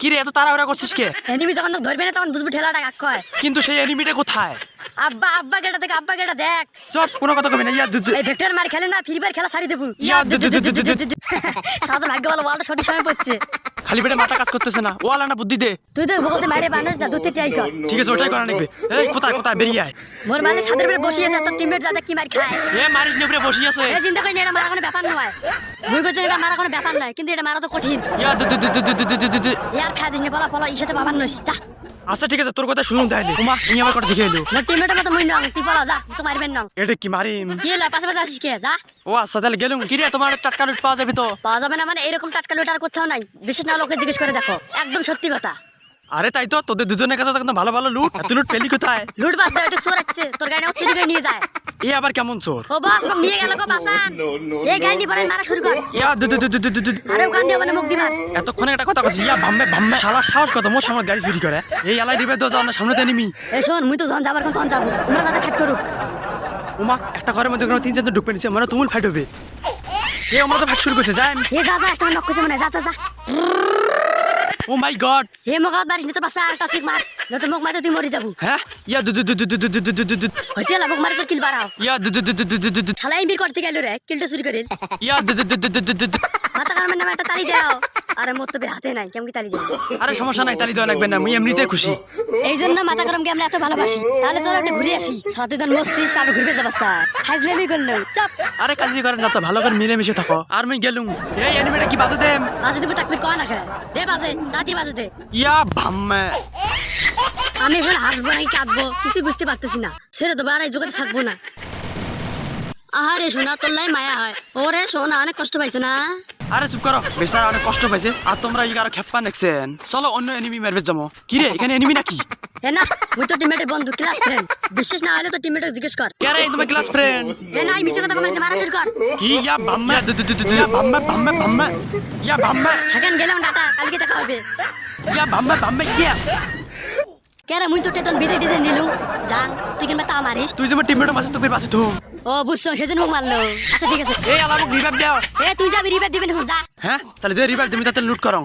কি রে এত তাড়াহুড়া করছিস কে? এনিমি যখন ধরবে না তখন বুঝবি ঠেলাটা কাক কয়। কিন্তু সেই এনিমিটা কোথায়? আব্বা আব্বা গেটা দেখ আব্বা গেটা দেখ চুপ কোনো কথা কবি না ইয়া দুদু এই ভেক্টর মার খেলে না ফ্রি খেলা সারি দেবো ইয়া দুদু সাদা ভাগ্য ভালো বলটা সঠিক সময় পড়ছে খালি পেটে মাথা কাজ করতেছে না ও আলানা বুদ্ধি দে তুই তো বলতে মারে বানাস না দুতে ট্রাই কর ঠিক আছে ওটাই করা নিবে এই কোথায় কোথায় বেরিয়ে আয় মোর মানে সাদের উপরে বসে আছে তোর টিমমেট যাতে কি মার খায় এ মারিস নি উপরে বসে আছে এ চিন্তা করি না এটা মারা কোনো ব্যাপার নয় মুই কইছে এটা মারা কোনো ব্যাপার নয় কিন্তু এটা মারা তো কঠিন ইয়া দু দু দু দু দু দু দু ইয়ার খাদিস বলা বলা ইসাতে বাবার নস যা আচ্ছা ঠিক আছে তোর কথা শুনুন তাইলে তোমা ই আমার কথা দেখিয়ে দিও না টিমমেটের কথা মুই নং তুই পালা যা তো মারবেন নং। এটা কি মারিম? কি হলো পাশে পাশে আসিস কে যা। ও আচ্ছা তাহলে গেলুম। কি রে তোমার টাটকা লুট পাওয়া যাবে তো? পাওয়া যাবে না মানে এরকম টাটকা লুট আর কোথাও নাই। বিশেষ না লোকে জিজ্ঞেস করে দেখো একদম সত্যি কথা। আরে তাই তো তোদের দুজনের কাছে তো ভালো ভালো লুট। এত লুট পেলি কোথায়? লুট বাদ দেয় একটু চোরাচ্ছে তোর গাড়ি চুরি করে নিয়ে যায়। এ আবার কেমন চোর? ও বাস গেল গো বাসান। এই গাড়ি পরে মারা শুরু কর। ইয়া দু- দু- দু- দু- দু- দু- দু- আরে দিয়ে মানে মুখ দিবার। এতক্ষণে একটা কথা কইছি ইয়া ভাম্বে ভাম্বে শালা সাহস কত মোর সামনে গাড়ি চুরি করে। এই এলাই দিবে তো যাও না সামনে এনিমি। এই শোন মুই তো যখন যাবার কোন তখন যাব। তোমরা দাদা খাট করুক। উমা একটা ঘরের মধ্যে কোনো তিন চারজন ঢুকবে নিছে মানে তুমুল ফাইট হবে। এ আমরা তো ফাইট শুরু করছে যাই। এ যা যা একটা নক করছে মানে যা যা যা। ও মাই গড হে মোক আবার বাড়িস তো বাসা আর সিক মার নয়তো মোক মারতে তুই মরে যাব হ্যাঁ ইয়া দু দু দু দু দু দু দু দু দু দু হয়েছে না মোক মারে তোর কিল বাড়াও ইয়া দু দু দু দু দু দু দু দু শালাই বির করতে গেল রে কিলটা চুরি করে ইয়া দু দু দু দু দু দু মাথা কারণের নামে একটা তালি দাও আরে মোর তো হাতে নাই কেমন কি তালি দাও আরে সমস্যা নাই তালি দেওয়া লাগবে না মুই এমনিতে খুশি। এই জন্য মাথা গরমকে আমরা এত ভালোবাসি। তাহলে চলো একটু ঘুরে আসি। মসজিদ তারপর ঘুরবে যাবার স্যার। হাজলেমি করল চাপ। আরে কাজই করেন না তো ভালো করে মিলেমিশে থাকো। আর মুই গেলুম। এই এনিমিটা কি বাজে দেম? বাজে দিব তাকবির কয় না খায়? দে বাজে তাতি বাজে দে। ইয়া ভাম্মে। আমি এখন হাসবো নাকি কাঁদবো কিছু বুঝতে পারতেছি না। ছেড়ে দেবো আর এই জগতে থাকব না। আহারে সোনা তোর লাই মায়া হয়। ওরে সোনা অনেক কষ্ট পাইছো না? আরে চুপ করো বেচারা অনেক কষ্ট পাইছে। আর তোমরা এই আরও খেপ্পা নেকছেন চলো অন্য এনিমি মারবে যাব। কি রে এখানে এনিমি নাকি? হে না মুই তো টিমেটের বন্ধু ক্লাস ফ্রেন্ড বিশ্বাস না হলে তো টিমেটে জিজ্ঞেস কর। কে রে তোমার ক্লাস ফ্রেন্ড হে না মিছে কথা বলছে মারা শুরু কর। কি ইয়া দু ইয়া ভাম্মে ভাম্মে ভাম্মে ইয়া ভাম্মে থাকেন গেলাম ডাটা কালকে দেখা হবে। ইয়া ভাম্মে ভাম্মে ইয়েস কেরে মুই তো টেতন বিদে টিদে নিলুম। জান তুই কিংবা তা মারিস তুই যে টিমমেটের মাঝে তোকে বাঁচি তো ও বুঝছ সেজন্য মুখ মারলো। আচ্ছা ঠিক আছে। এই আমার রিভাইভ দাও। এ তুই যাবি রিবেট দিবি না যা। হ্যাঁ? তাহলে যে রিভাইভ তুমি তাতে লুট করো।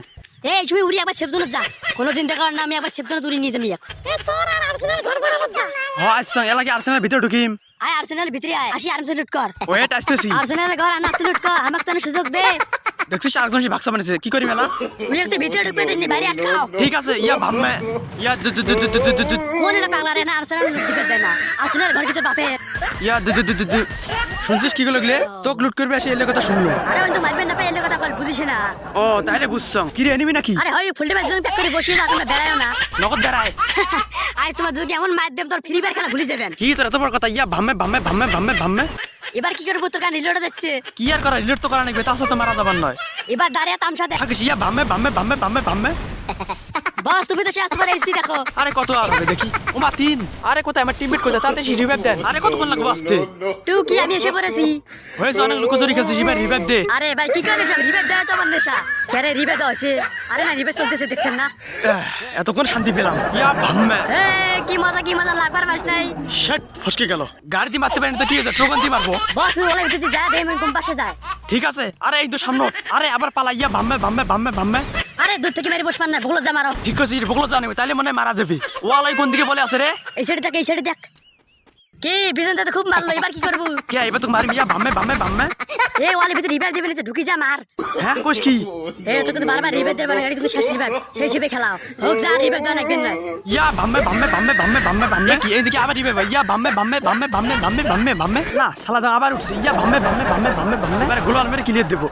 এই তুমি উড়ি আবার সেফজনে যা। কোনো চিন্তা কর না আমি আবার সেফজনে তুলি নিয়ে যাবি এখন। এ সর আর আর্সেনাল ঘর বরাবর যা। হ আচ্ছা এলাকে আর্সেনাল ভিতরে ঢুকিম। আয় আর্সেনাল ভিতরে আয়। আসি আর্সেনাল লুট কর। ওয়েট আসতেছি। আর্সেনাল ঘর আনা লুট কর। আমাকে তো সুযোগ দে। দেখছিস আর কোন ভাগসা বানিয়েছে কি করি মেলা উনিকে ভিতরে ঢুকবে দিন বাইরে আটকাও ঠিক আছে ইয়া ভাবমে ইয়া দু দু দু দু দু দু দু কোন না পাগলা রে না আর্সেনাল দিবে না আর্সেনাল ঘর কিতে বাপে ইয়া দু দু দু দু শুনছিস কি গুলো গলে তোক লুট করবে আসে এলে কথা শুনলো আরে বন্ধু মারবেন না পাই এলে কথা কল বুঝিস না ও তাহলে বুঝছম কি রে এনিমি নাকি আরে হয় ফুল ডেমেজ প্যাক করে বসিয়ে দাও তোমরা বেড়ায়ও না নগদ বেড়ায় আই তোমার যদি এমন মার দেব তোর ফ্রি ফায়ার খেলা ভুলে যাবেন কি তোর এত বড় কথা ইয়া ভামে ভামে ভামে ভামে ভামে এবার কি করব তোর কান রিলোড যাচ্ছে কি আর করা রিলোট তো করা নাকি তার সাথে মারা যাবার নয়। এবার দাঁড়িয়ে তামসা দেখ থাকিস ইয়া ভাম্মে ভাম্মে ভাম্মে ভাম্মে ভাম্মে বস তুমি তো শেষ তোমার এইচপি দেখো। আরে কত আর হবে দেখি। ও মা তিন। আরে কোথায়? আমার টিমমেট কোথায়? তাতে রিভাইভ দেন। আরে কতক্ষণ লাগবে আসতে? টু কি আমি এসে পড়েছি। হয়েছে অনেক লুকোচুরি খেলছি রিভাইভ রিভাইভ দে। আরে ভাই কি করে সব রিবেট দেয় তো আমার নেশা? কেরে রিবেট হয়েছে আরে না রিবেট চলতেছে দেখছেন না? এতক্ষণ শান্তি পেলাম। ইয়া ভাম্মে এ কি মজা কি মজা লাগবার বাস নাই। শট ফসকে গেল। গাড়ি দিয়ে মারতে পারেন তো কি হয়েছে ট্রোকন দিয়ে মারবো। বস তুই ওলাই যদি যায় আমি কোন পাশে যায়। ঠিক আছে আরে এই তো সামনে। আরে আবার পালাইয়া ভাম্মে ভাম্মে ভাম্মে ভাম্মে আরে দূর থেকে মেরে বসবার না বগলো যা মারো। ঠিক আছে বগলো জানবে তাইলে মনে হয় মারা যাবে। ওয়ালাই কোন দিকে বলে আছে রে। এই সাইডে দেখ এই সাইডে দেখ। কি বিজনটা তো খুব মারলো এবার কি করব কে এবার তো মারি ইয়া ভাম্মে ভাম্মে ভাম্মে এ ওয়ালের ভিতরে রিভাইভ দেবে নিচে ঢুকি যা মার হ্যাঁ কোশ কি এ তো বারবার রিভাইভ দেবে গাড়ি কিন্তু শেষ রিভাইভ সেই হিসেবে খেলাও হোক যা রিভাইভ দেন একদিন নয় ইয়া কি আবার ভাই ইয়া ভাম্মে না শালা তো আবার উঠছে ইয়া ভাম্মে ভাম্মে ভাম্মে ভাম্মে ভাম্মে এবার গোলাল মেরে ক্লিয়ার দেবো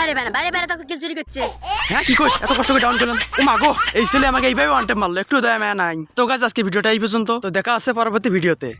মেরে বেনা বাইরে বাইরে কিল চুরি করছে হ্যাঁ কি কোশ এত কষ্ট করে ডাউন করলাম ও মা গো এই ছেলে আমাকে এইভাবে ওয়ান টাইম মারলো একটু দয়া মায়া নাই তো গাছ আজকে ভিডিওটা এই পর্যন্ত তো দেখা আছে পরবর্তী ভিডিওতে